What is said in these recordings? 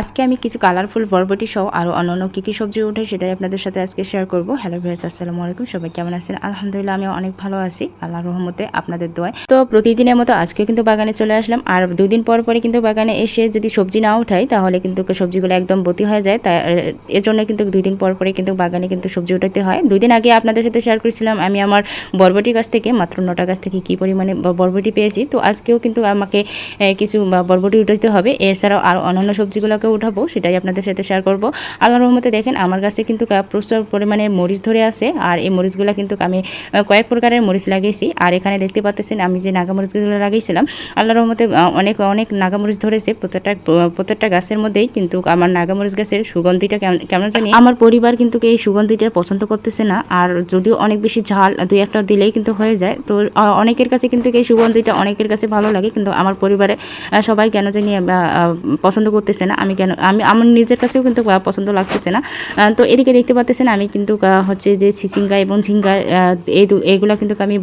আজকে আমি কিছু কালারফুল বরবটি সহ আরও অন্যান্য কী কী সবজি উঠে সেটাই আপনাদের সাথে আজকে শেয়ার করব। হ্যালো ভিয়ার্স আসসালামু আলাইকুম। সবাই কেমন আছেন? আলহামদুলিল্লাহ আমি অনেক ভালো আছি। আল্লাহ রহমতে আপনাদের দোয়ায়। তো প্রতিদিনের মতো আজকেও কিন্তু বাগানে চলে আসলাম। আর দুদিন পর পরে কিন্তু বাগানে এসে যদি সবজি না উঠাই, তাহলে কিন্তু সবজিগুলো একদম বতি হয়ে যায়। তাই এর জন্য কিন্তু দুই দিন পর পরে কিন্তু বাগানে কিন্তু সবজি উঠাতে হয়। দুই দিন আগে আপনাদের সাথে শেয়ার করেছিলাম, আমি আমার বরবটি গাছ থেকে, মাত্র নটা গাছ থেকে কী পরিমাণে বরবটি পেয়েছি। তো আজকেও কিন্তু আমাকে কিছু বরবটি উঠাতে হবে। এছাড়াও আর অন্যান্য সবজিগুলোকে উঠাবো, সেটাই আপনাদের সাথে শেয়ার করব। আল্লাহর রহমতে দেখেন, আমার কাছে কিন্তু প্রচুর পরিমাণে মরিচ ধরে আছে, আর এই মরিচগুলো কিন্তু আমি কয়েক প্রকারের মরিচ লাগিয়েছি। আর এখানে দেখতে পাচ্ছেন আমি যে নাগা মরিচগুলো লাগিয়েছিলাম, আল্লাহর রহমতে অনেক অনেক নাগামরিচ ধরেছে, প্রত্যেকটা প্রত্যেকটা গাছের মধ্যেই, কিন্তু আমার নাগামরিচ গাছের সুগন্ধিটা কেমন জানি আমার পরিবার কিন্তু এই সুগন্ধিটা পছন্দ করতেছে না, আর যদিও অনেক বেশি ঝাল, দুই একটা দিলেই কিন্তু হয়ে যায়, তো অনেকের কাছে কিন্তু এই সুগন্ধিটা অনেকের কাছে ভালো লাগে, কিন্তু আমার পরিবারে সবাই কেন জানি পছন্দ করতেছে না। আমি কেন, আমি, আমার নিজের কাছেও কিন্তু পছন্দ লাগতেছে না। তো এদিকে দেখতে পাচ্ছেন আমি কিন্তু হচ্ছে যে সিসিঙ্গা এবং ঝিঙ্গা এই এইগুলা কিন্তু আমি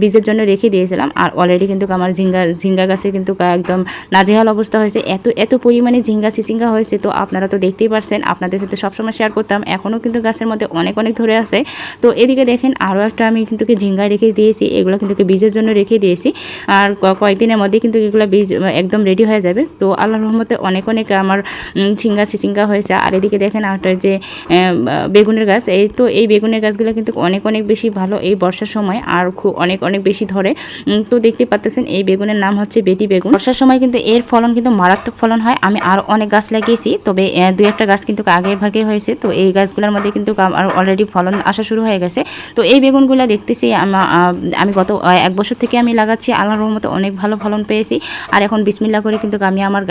বীজের জন্য রেখে দিয়েছিলাম। আর অলরেডি কিন্তু আমার ঝিঙ্গা ঝিঙ্গা গাছে কিন্তু একদম নাজেহাল অবস্থা হয়েছে। এত এত পরিমাণে ঝিঙ্গা, সিসিঙ্গা হয়েছে, তো আপনারা তো দেখতেই পারছেন, আপনাদের সাথে সবসময় শেয়ার করতাম। এখনও কিন্তু গাছের মধ্যে অনেক অনেক ধরে আছে। তো এদিকে দেখেন আরও একটা আমি কিন্তু ঝিঙ্গা রেখে দিয়েছি, এগুলো কিন্তু বীজের জন্য রেখে দিয়েছি। আর কয়েকদিনের মধ্যে কিন্তু এগুলো বীজ একদম রেডি হয়ে যাবে। তো আল্লাহর রহমতে অনেক অনেক আমার ঝিঙ্গা সিসিঙ্গা হয়েছে। আর এদিকে দেখেন একটা যে বেগুনের গাছ, এই তো এই বেগুনের গাছগুলো কিন্তু অনেক অনেক বেশি ভালো এই বর্ষার সময়, আর খুব অনেক অনেক বেশি ধরে। তো দেখতে পাচ্ছেন এই বেগুনের নাম হচ্ছে বেটি বেগুন। বর্ষার সময় কিন্তু এর ফলন কিন্তু মারাত্মক ফলন হয়। আমি আর অনেক গাছ লাগিয়েছি, তবে দুই একটা গাছ কিন্তু আগের ভাগে হয়েছে। তো এই গাছগুলোর মধ্যে কিন্তু আমার অলরেডি ফলন আসা শুরু হয়ে গেছে। তো এই বেগুনগুলো দেখতেছি, আমি গত এক বছর থেকে আমি লাগাচ্ছি। আল্লাহর রহমতে অনেক ভালো ফলন পেয়েছি। আর এখন বিসমিল্লা করে কিন্তু আমি আমার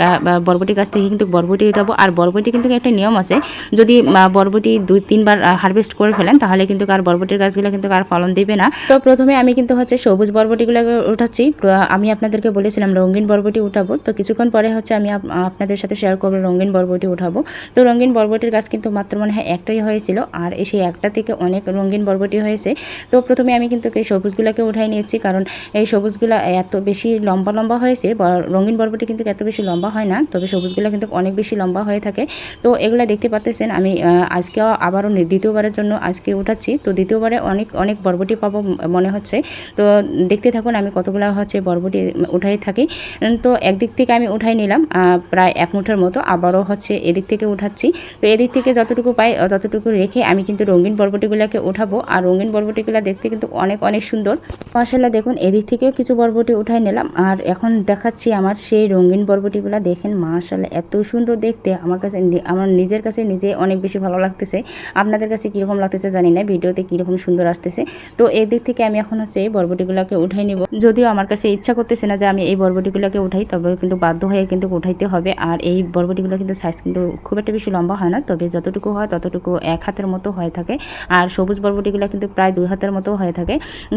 বরবটি গাছ থেকে কিন্তু বরবটি উঠাবো। আর বরবটি কিন্তু একটা নিয়ম আছে, যদি বরবটি দুই, তিনবার হারভেস্ট করে ফেলেন, তাহলে কিন্তু আর বরবটির গাছগুলো কিন্তু আর ফলন দিবে না। তো প্রথমে আমি কিন্তু হচ্ছে সবুজ বরবটিগুলো উঠাচ্ছি। আমি আপনাদেরকে বলেছিলাম রঙিন বরবটি উঠাবো। তো কিছুক্ষণ পরে হচ্ছে আমি আপ- আপনাদের সাথে শেয়ার করব রঙিন বরবটি উঠাবো। তো রঙিন বরবটির গাছ কিন্তু মাত্র মনে হয় একটাই হয়েছিল, আর সেই একটা থেকে অনেক রঙিন বরবটি হয়েছে। তো প্রথমে আমি কিন্তু এই সবুজগুলোকে উঠাই নিয়েছি, কারণ এই সবুজগুলো এত বেশি লম্বা লম্বা হয়েছে রঙিন বরবটি কিন্তু এত বেশি লম্বা হয় না, তবে সবুজগুলো কিন্তু অনেক বেশি লম্বা হয়ে থাকে। তো এগুলো দেখতে পাচ্ছেন আমি আজকে আবারও দ্বিতীয়বারের জন্য আজকে উঠাচ্ছি। তো দ্বিতীয়বারে অনেক অনেক বরবটি পাবো মনে হচ্ছে। তো দেখতে থাকুন, আমি কতগুলো হচ্ছে বরবটি উঠাই থাকি। তো একদিক থেকে আমি উঠাই নিলাম প্রায় এক মুঠের মতো। আবারও হচ্ছে এদিক থেকে উঠাচ্ছি। তো এদিক থেকে যতটুকু পাই ততটুকু রেখে আমি কিন্তু রঙিন বরবটিগুলোকে উঠাবো। আর রঙিন বরবটিগুলো দেখতে কিন্তু অনেক অনেক সুন্দর। মাসাল্লাহ দেখুন, এদিক থেকেও কিছু বরবটি উঠাই নিলাম। আর এখন দেখাচ্ছি আমার সেই রঙিন বরবটিগুলো। দেখেন মাসাল্লাহ এত সুন্দর দেখতে আমার কাছে আমার নিজের কাছে নিজে অনেক বেশি ভালো লাগতেছে। আপনাদের কাছে কীরকম লাগতেছে জানি না, ভিডিওতে কীরকম সুন্দর আসতেছে। তো এই দিক থেকে আমি এখন হচ্ছে এই বরবটিগুলোকে উঠাই নিব। যদিও আমার কাছে ইচ্ছা করতেছে না যে আমি এই বরবটিগুলোকে উঠাই, তবে কিন্তু বাধ্য হয়ে কিন্তু উঠাইতে হবে। আর এই বরবটিগুলো কিন্তু সাইজ কিন্তু খুব একটা বেশি লম্বা হয় না, তবে যতটুকু হয় ততটুকু এক হাতের মতো হয়ে থাকে। আর সবুজ বরবটিগুলো কিন্তু প্রায় দুই হাতের মতো হয়ে থাকে।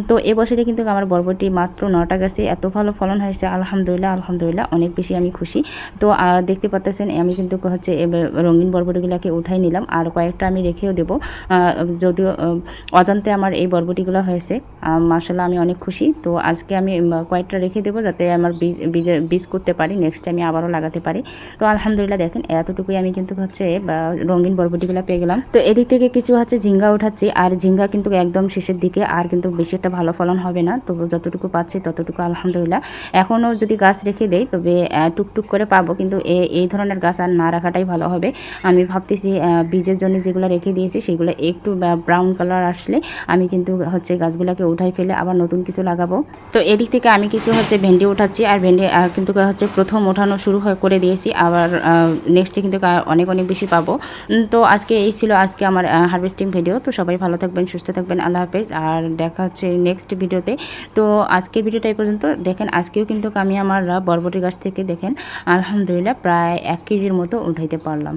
তো এবছরে কিন্তু আমার বরবটি মাত্র নটা গাছে এত ভালো ফলন হয়েছে, আলহামদুলিল্লাহ আলহামদুলিল্লাহ, অনেক বেশি আমি খুশি। তো দেখতে দেখতে পাচ্ছেন আমি কিন্তু হচ্ছে রঙিন বরবটিগুলোকে উঠাই নিলাম। আর কয়েকটা আমি রেখেও দেবো। যদিও অজান্তে আমার এই বরবটিগুলো হয়েছে মাসাল্লাহ আমি অনেক খুশি। তো আজকে আমি কয়েকটা রেখে দেবো যাতে আমার বীজ বীজের বীজ করতে পারি নেক্সট আমি আবারও লাগাতে পারি। তো আলহামদুলিল্লাহ দেখেন, এতটুকুই আমি কিন্তু হচ্ছে রঙিন বরবটিগুলো পেয়ে গেলাম। তো এদিক থেকে কিছু হচ্ছে ঝিঙ্গা উঠাচ্ছি, আর ঝিঙ্গা কিন্তু একদম শেষের দিকে, আর কিন্তু বেশি একটা ভালো ফলন হবে না। তো যতটুকু পাচ্ছি ততটুকু আলহামদুলিল্লাহ। এখনও যদি গাছ রেখে দেই, তবে টুকটুক করে পাবো। কিন্তু এই ধরনের গাছ আর না রাখাটাই ভালো হবে। আমি ভাবতেছি বীজের জন্য যেগুলো রেখে দিয়েছি সেগুলো একটু ব্রাউন কালার আসলে আমি কিন্তু হচ্ছে গাছগুলোকে উঠাই ফেলে আবার নতুন কিছু লাগাবো। তো এদিক থেকে আমি কিছু হচ্ছে ভেন্ডি উঠাচ্ছি আর ভেন্ডি কিন্তু হচ্ছে প্রথম ওঠানো শুরু করে দিয়েছি। আবার নেক্সটে কিন্তু অনেক অনেক বেশি পাবো। তো আজকে এই ছিল আজকে আমার হারভেস্টিং ভিডিও তো সবাই ভালো থাকবেন, সুস্থ থাকবেন, আল্লাহ হাফেজ। আর দেখা হচ্ছে নেক্সট ভিডিওতে তো আজকের ভিডিওটা এই পর্যন্ত। দেখেন, আজকেও কিন্তু আমি আমার বরবটি গাছ থেকে দেখেন, আলহামদুলিল্লাহ প্রায় এক কেজির মতো উঠাইতে পারলাম।